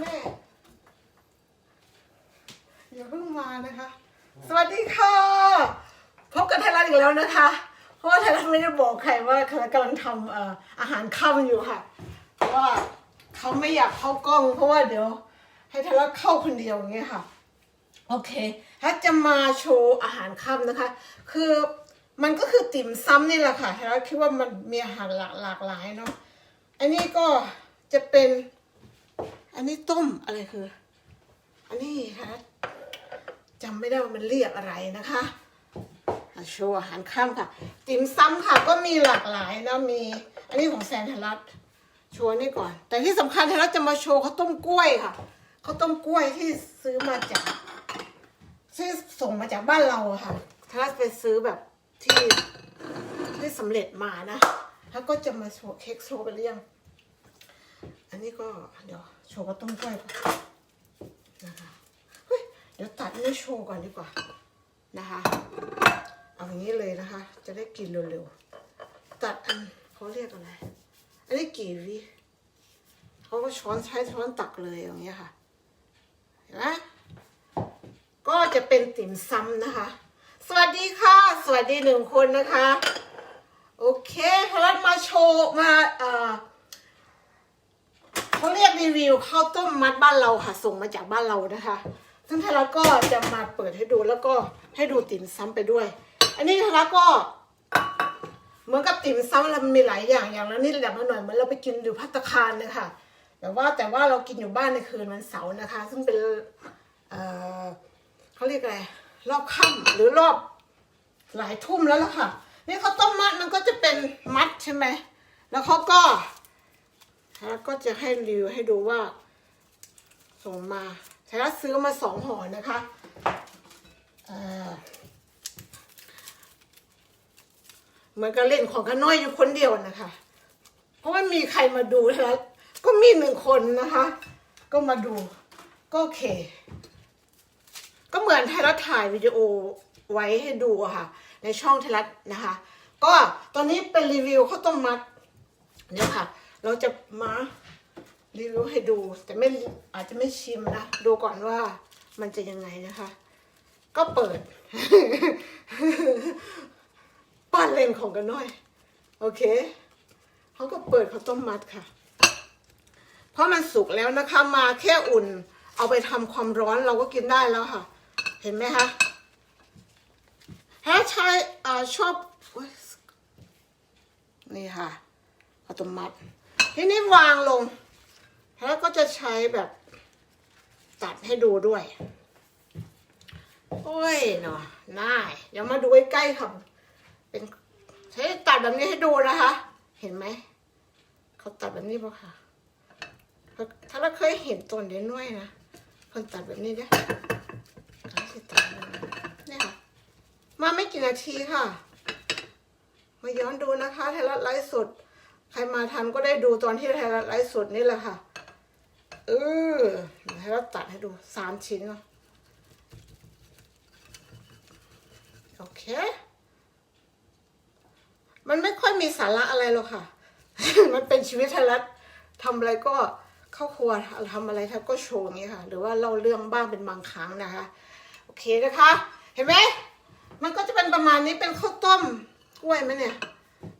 แม่อย่าเพิ่งมานะคะ สวัสดีค่ะ พบกับไทยรัฐอีกแล้วนะคะ เพราะว่าไทยรัฐไม่ได้บอกใครว่าเขากำลังทำเอ่ออาหารค่ำอยู่ค่ะเพราะว่าเขาไม่อยากเข้ากล้อง เพราะว่าเดี๋ยว ให้ไทยรัฐเข้าคนเดียวอย่างเงี้ยค่ะ โอเคถ้าจะมาโชว์อาหารค่ำนะคะ คือมันก็คือติ่มซ้ำนี่แหละค่ะแล้วคิดว่ามันมีอาหารหลากหลากหลายเนาะ อันนี้ก็จะเป็น อันนี้ต้มอะไรคือ อันนี้ค่ะจำไม่ได้ว่ามันเรียกอะไรนะคะโชว์อาหารค่ำค่ะ ติ่มซ้ำค่ะก็มีหลากหลายนะมี อันนี้ของแซนทรัตโชว์นี่ก่อน แต่ที่สำคัญทยรัฐจะมาโชว์ข้าวต้มกล้วยค่ะข้าวต้มกล้วยที่ซื้อมาจากซื้อส่งมาจากบ้านเราค่ะถ้าไปซื้อแบบที่ที่สำเร็จมานะแล้วก็จะมาโชว์เค้กโชว์ไปเรื่อยงอันนี้ก็เดี๋ยว โชว์ก็ต้มกล้วยนะคะเฮ้ยเดี๋ยวตัดนี่โชว์ก่อนดีกว่านะคะ เอาอย่างนี้เลยนะคะ จะได้กินเร็วๆ ตัดอันเขาเรียกอะไร อันนี้กี่วิเขาก็ช้อนใช้ช้อนตักเลยอย่างเงี้ยค่ะ เห็นไหมก็จะเป็นติ่มซำนะคะ สวัสดีค่ะ สวัสดีหนึ่งคนนะคะ โอเคเรามาโชว์มาเอ่อ เขาเรียกรีวิวข้าวต้มมัดบ้านเราค่ะ ส่งมาจากบ้านเรานะคะซึ่งทาราก็จะมาเปิดให้ดูแล้วก็ให้ดูติ่มซ้ำไปด้วย อันนี้ทาราก็ เหมือนกับติ่มซ้ำแล้วมันมีหลายอย่างอย่างละนิดอย่างละหน่อยเหมือนเราไปกินอยู่พัตคารเลยค่ะแต่ว่าแต่ว่าเรากินอยู่บ้านในคืนวันเสาร์นะคะ ซึ่งเป็นเอ่อเขาเรียกอะไรรอบค่ำหรือรอบหลายทุ่มแล้วล่ะค่ะ นี่เขาวต้มมัดมันก็จะเป็นมัดใช่ไหมแล้วเขาก็ แล้วก็จะให้รีวิวให้ดูว่า ส่งมาใช้ซื้อมาสองห่อนะคะเเหมือนกับเล่นของกันน้อยอยู่คนเดียวนะคะ เพราะว่ามีใครมาดูแล้วก็มีหนึ่งคนนะคะ ก็มาดู ก็โอเค ก็เหมือนไทยรัฐถ่ายวิดีโอไว้ให้ดูค่ะ ในช่องไทยรัฐนะคะ ก็ตอนนี้เป็นรีวิวข้าวต้มมัดเนี่ยค่ะ เราจะมารีวิวให้ดูแต่ไม่อาจจะไม่ชิมนะ ดูก่อนว่ามันจะยังไงนะคะ ก็เปิดปั้นเลนของกันหน่อย โอเคเขาก็เปิดข้าวต้มมัดค่ะ เพราะมันสุกแล้วนะคะ มาแค่อุ่น เอาไปทำความร้อนเราก็กินได้แล้วค่ะ เห็นไหมคะถ้าใช้อ่ชอบนี่ค่ะข้าวต้มมัด ทีนี้วางลง แล้วก็จะใช้แบบตัดให้ดูด้วย โอ้ยเนาะน่ายเดี๋ยวมาดูใกล้ๆค่ะเป็นใช้ตัดแบบนี้ให้ดูนะคะ เห็นไหม เขาตัดแบบนี้ปะค่ะ ถ้าเราเคยเห็นต้นเดนน้อยนะคนตัดแบบนี้เนี่ยเขาจะตัดแบบนี้เนี่ยค่ะ มาไม่กี่นาทีค่ะ มาย้อนดูนะคะไทยรัฐไลฟ์สด ใครมาทันก็ได้ดูตอนที่ไทยรัฐไลฟ์สดนี่แหละค่ะ เออไทยรัฐตัดให้ดูสามชิ้นเนาะโอเค มันไม่ค่อยมีสาระอะไรหรอกค่ะ มันเป็นชีวิตไทยรัฐทำอะไรก็เข้าครัวทำอะไรท่านก็โชว์อย่างนี้ค่ะ หรือว่าเล่าเรื่องบ้างเป็นบางครั้งนะคะ โอเคนะคะ เห็นไหมมันก็จะเป็นประมาณนี้เป็นข้าวต้มกล้วยไหมเนี่ย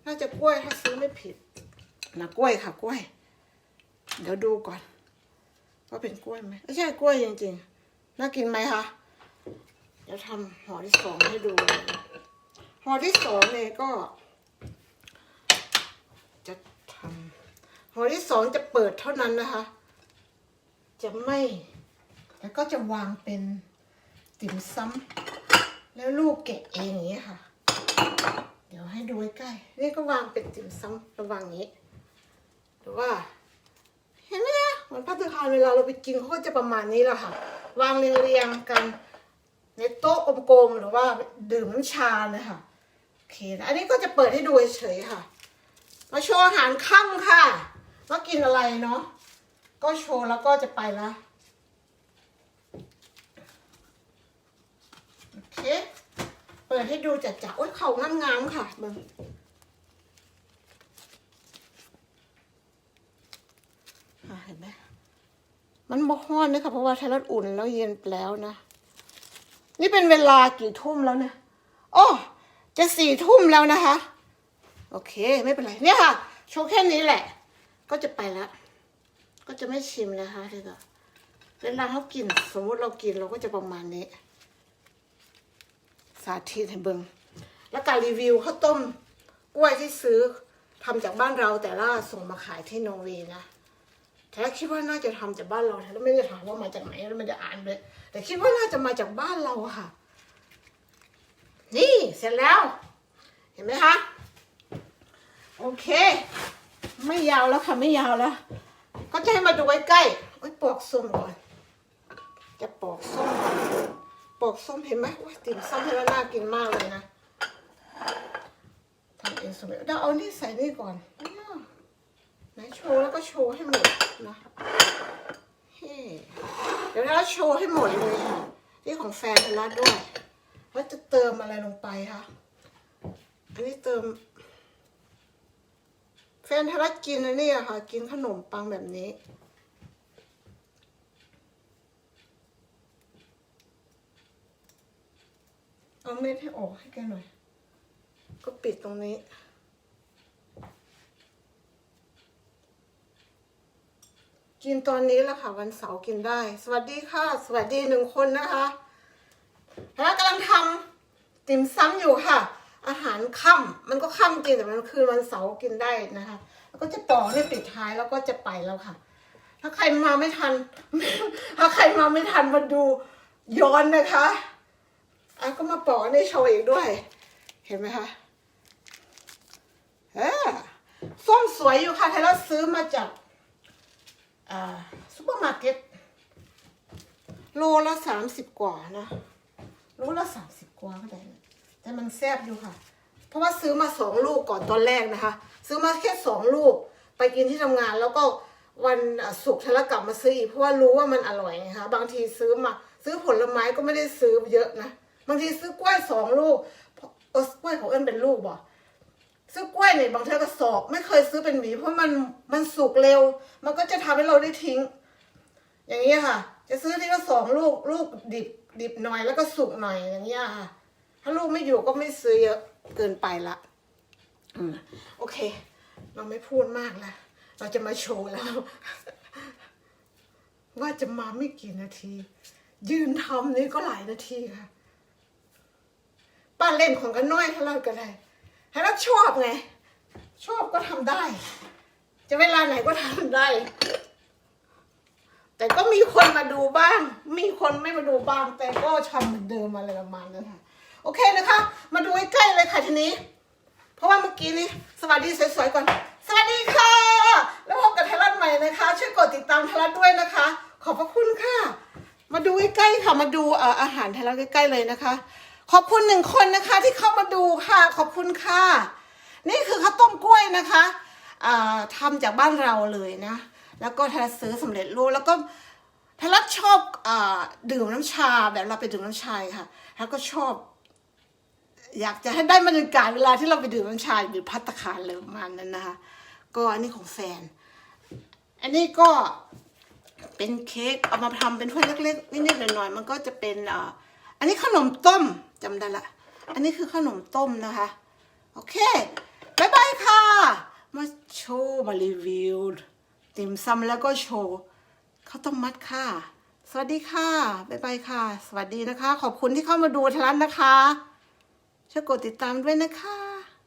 น่าจะกล้วยถ้าซื้อไม่ผิด นะกล้วยค่ะกล้วย เดี๋ยวดูก่อนว่าเป็นกล้วยไหมไม่ใช่กล้วยจริงๆน่ากินไหมคะเดี๋ยวทำห่อที่สองให้ดูห่อที่สองเนี่ยก็ จะทำห่อที่สองจะเปิดเท่านั้นนะคะ จะไม่ แล้วก็จะวางเป็นติ่มซ้ำแล้วลูกแกะเองอย่างนี้ค่ะ เดี๋ยวให้ดูใกล้ นี่ก็วางเป็นติ่มซ้ำระวังนี้ หรือว่า เห็นไหมนะเหมือนพัตตาคารเวลาเราไปกินเขาก็จะประมาณนี้แหละค่ะ วางเรียงๆกัน ในโต๊ะกลมๆหรือว่าดื่มน้ำชานะคะโอเคนะอันนี้ก็จะเปิดให้ดูเฉยๆค่ะ มาโชว์อาหารค่ำค่ะว่ากินอะไรเนาะก็โชว์แล้วก็จะไปละโอเค เปิดให้ดูจัดๆโอ๊ยเขางามๆค่ะมึงค่ะ ค่ะเห็นไหม มันบ่ฮ้อนนะคะเพราะว่าไทยรัฐอุ่นแล้วเย็นแล้วนะ นี่เป็นเวลากี่ทุ่มแล้วเนี่ยโอ้จะสี่ทุ่มแล้วนะคะ โอเคไม่เป็นไรเนี่ยค่ะโชว์แค่นี้แหละ ก็จะไปแล้วก็จะไม่ชิมนะคะที่ก็เวลาเขากิน สมมุติเรากินเราก็จะประมาณนี้ สาธิตให้เบิงแล้วการรีวิวข้าวต้มกล้วยที่ซื้อทำจากบ้านเราแต่ละส่งมาขายที่นอร์เวย์นะ แต่คิดว่าน่าจะทำจากบ้านเราแต่ละไม่ได้ถามว่ามาจากไหนแล้วไม่ได้อ่านเลย แต่คิดว่าน่าจะมาจากบ้านเราค่ะ นี่เสร็จแล้ว เห็นไหมคะ โอเค ไม่ยาวแล้วค่ะไม่ยาวแล้ว ก็จะให้มาดูใกล้ๆโอ้ยปอกส้มก่อน จะปอกส้มก่อนปอกส้มเห็นไหมว่าติ่มส้มให้แล้วน่ากินมากเลยนะทำเองสมัยเดี๋ยวเอานี่ใส่นี่ก่อน ไหนโชว์แล้วก็โชว์ให้หมดนะเฮ้เดี๋ยวเราโชว์ให้หมดเลยค่ะนี่ของแฟนพลัดด้วยว่าจะเติมอะไรลงไปคะอันนี้เติม แฟนทรักกินนะเนี่ยค่ะ กินขนมปังแบบนี้เอาเม็ดให้ออกให้แกหน่อย ก็ปิดตรงนี้ กินตอนนี้แหละค่ะ วันเสาร์กินได้ สวัสดีค่ะ สวัสดีหนึ่งคนนะคะแล้วกำลังทำติ่มซ้ำอยู่ค่ะ อาหารค่ำมันก็ค่ำจริงแต่มันคืนวันเสาร์กินได้นะคะ แล้วก็จะต่อให้ปิดท้ายแล้วก็จะไปแล้วค่ะ ถ้าใครมาไม่ทัน ถ้าใครมาไม่ทันมาดูย้อนนะคะอะก็มาปอกในโชว์อีกด้วย เห็นไหมคะเออส้มสวยอยู่ค่ะไทยรัฐซื้อมาจาก ซูเปอร์มาร์เก็ตโลละสามสิบกว่านะโลละสามสิบกว่าก็ได้นะแต่มันแซ่บอยู่ค่ะ เพราะว่าซื้อมาสองลูกก่อนตอนแรกนะคะ ซื้อมาแค่สองลูกไปกินที่ทำงานแล้วก็วันอะศุกร์ทะเลกลับมาซื้ออีกเพราะว่ารู้ว่ามันอร่อยนะคะบางทีซื้อมา ซื้อผลไม้ก็ไม่ได้ซื้อเยอะนะบางทีซื้อกล้วยสองลูกเออกล้วยของเอิญเป็นลูกบ่ ซื้อกล้วยเนี่ยบางเทอกระสอบไม่เคยซื้อเป็นหวีเพราะมันมันสุกเร็ว มันก็จะทำให้เราได้ทิ้ง อย่างนี้ค่ะ จะซื้อที่ละสองลูกลูกดิบดิบหน่อยแล้วก็สุกหน่อยอย่างเงี้ค่ะ ถ้าลูกไม่อยู่ก็ไม่ซื้อเยอะเกินไปละอืมโอเค เราไม่พูดมากละเราจะมาโชว์แล้ว ว่าจะมาไม่กี่นาที ยืนทำนี่ก็หลายนาทีค่ะ ป้าเล่นของกันน้อยถ้าเรก็ได้ ให้เราชอบไง ชอบก็ทำได้ จะเวลาไหนก็ทำได้ แต่ก็มีคนมาดูบ้าง มีคนไม่มาดูบ้าง แต่ก็ทำเหมือนเดิมอะไรประมาณนั้นค่ะ โอเคนะคะ มาดูใกล้ๆเลยค่ะทีนี้ เพราะว่าเมื่อกี้นี้ สวัสดีสวยๆก่อน สวัสดีค่ะ แล้วพบกับไทยรัฐใหม่นะคะ ช่วยกดติดตามไทยรัฐด้วยนะคะ ขอบพระคุณค่ะ มาดูใกล้ๆค่ะ มาดูเอ่ออาหารไทยรัฐใกล้ๆเลยนะคะ ขอบคุณหนึ่งคนนะคะที่เข้ามาดูค่ะ ขอบคุณค่ะ นี่คือข้าวต้มกล้วยนะคะอ่าทำจากบ้านเราเลยนะ แล้วก็ทาซื้อสำเร็จรูปแล้วก็ทารัชอบอดื่มน้ำชาแบบเราไปดื่มน้ำชาค่ะแล้วก็ชอบ อยากจะให้ได้บรรยากาศเวลาที่เราไปดื่มน้ำชาหรือพัตคารเลยประมาณนั้นนะคะ ก็อันนี้ของแฟน อันนี้ก็เป็นเค้กเอามาทำเป็นถ้วยเล็กๆนิดๆหน่อยๆมันก็จะเป็นอ่า นนี้ขนมต้มจำได้ละ อันนี้คือขนมต้มนะคะ โอเคบายบายค่ะ มาโชว์มารีวิวติ่มซำแล้วก็โชว์ข้าวต้มมัดค่ะ สวัสดีค่ะบายบายค่ะ สวัสดีนะคะ ขอบคุณที่เข้ามาดูทางร้านนะคะช่วยกดติดตามด้วยนะคะ